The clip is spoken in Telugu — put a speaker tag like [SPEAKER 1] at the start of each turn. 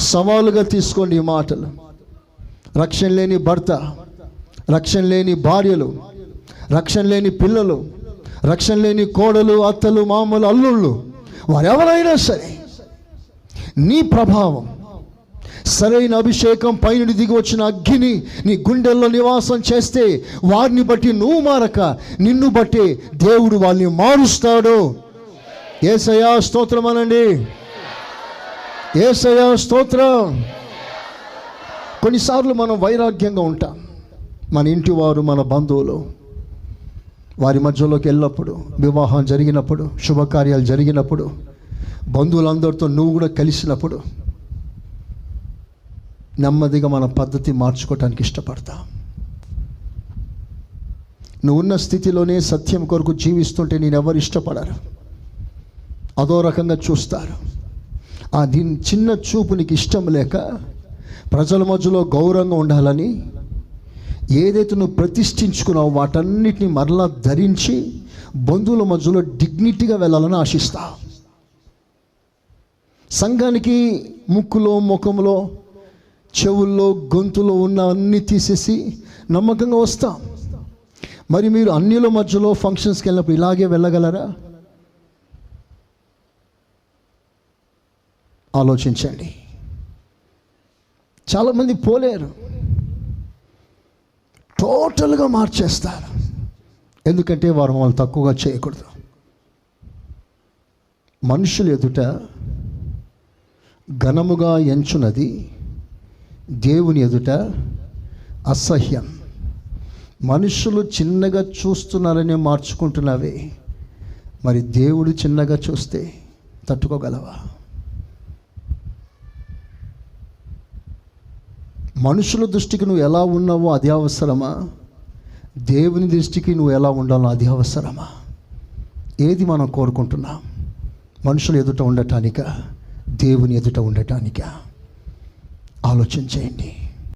[SPEAKER 1] సవాలుగా తీసుకోండి ఈ మాటలు. రక్షణ లేని భర్త రక్షణ లేని భార్యలు రక్షణ లేని పిల్లలు రక్షణ లేని కోడలు అత్తలు మామూలు అల్లుళ్ళు వారెవరైనా సరే నీ ప్రభావం సరైన అభిషేకం పైన దిగి వచ్చిన అగ్గిని నీ గుండెల్లో నివాసం చేస్తే వారిని బట్టి నువ్వు మారక నిన్ను బట్టి దేవుడు వాళ్ళని మారుస్తాడు. ఏసయా స్తోత్రం అనండి. ఏసయ స్తోత్రం. కొన్నిసార్లు మనం వైరాగ్యంగా ఉంటాం. మన ఇంటి వారు మన బంధువులు వారి మధ్యలోకి వెళ్ళినప్పుడు వివాహం జరిగినప్పుడు శుభకార్యాలు జరిగినప్పుడు బంధువులందరితో నువ్వు కూడా కలిసినప్పుడు నెమ్మదిగా మన పద్ధతి మార్చుకోవటానికి ఇష్టపడతాం. నువ్వు ఉన్న స్థితిలోనే సత్యం కొరకు జీవిస్తుంటే నేను ఎవరు ఇష్టపడరు. అదో రకంగా చూస్తారు. ఆ దీని చిన్న చూపు నీకు ఇష్టం లేక ప్రజల మధ్యలో గౌరవంగా ఉండాలని ఏదైతే నువ్వు ప్రతిష్ఠించుకున్నావో వాటన్నిటిని మరలా ధరించి బంధువుల మధ్యలో డిగ్నిటీగా వెళ్ళాలని ఆశిస్తా. సంఘానికి ముక్కులో ముఖంలో చెవుల్లో గొంతులో ఉన్న అన్నీ తీసేసి నమ్మకంగా వస్తాం. మరి మీరు అన్నిల మధ్యలో ఫంక్షన్స్కి వెళ్ళినప్పుడు ఇలాగే వెళ్ళగలరా? ఆలోచించండి. చాలామంది పోలేరు. టోటల్గా మార్చేస్తారు. ఎందుకంటే వారు మమ్మల్ని తక్కువగా చేయకూడదు. మనుషులు ఎదుట ఘనముగా ఎంచున్నది దేవుని ఎదుట అసహ్యం. మనుషులు చిన్నగా చూస్తున్నారని మార్చుకుంటున్నావే. మరి దేవుడు చిన్నగా చూస్తే తట్టుకోగలవా? మనుషుల దృష్టికి నువ్వు ఎలా ఉన్నావో అది అవసరమా? దేవుని దృష్టికి నువ్వు ఎలా ఉండాలో అది అవసరమా? ఏది మనం కోరుకుంటున్నాం? మనుషులు ఎదుట ఉండటానిక? దేవుని ఎదుట ఉండటానిక? ఆలోచన చేయండి.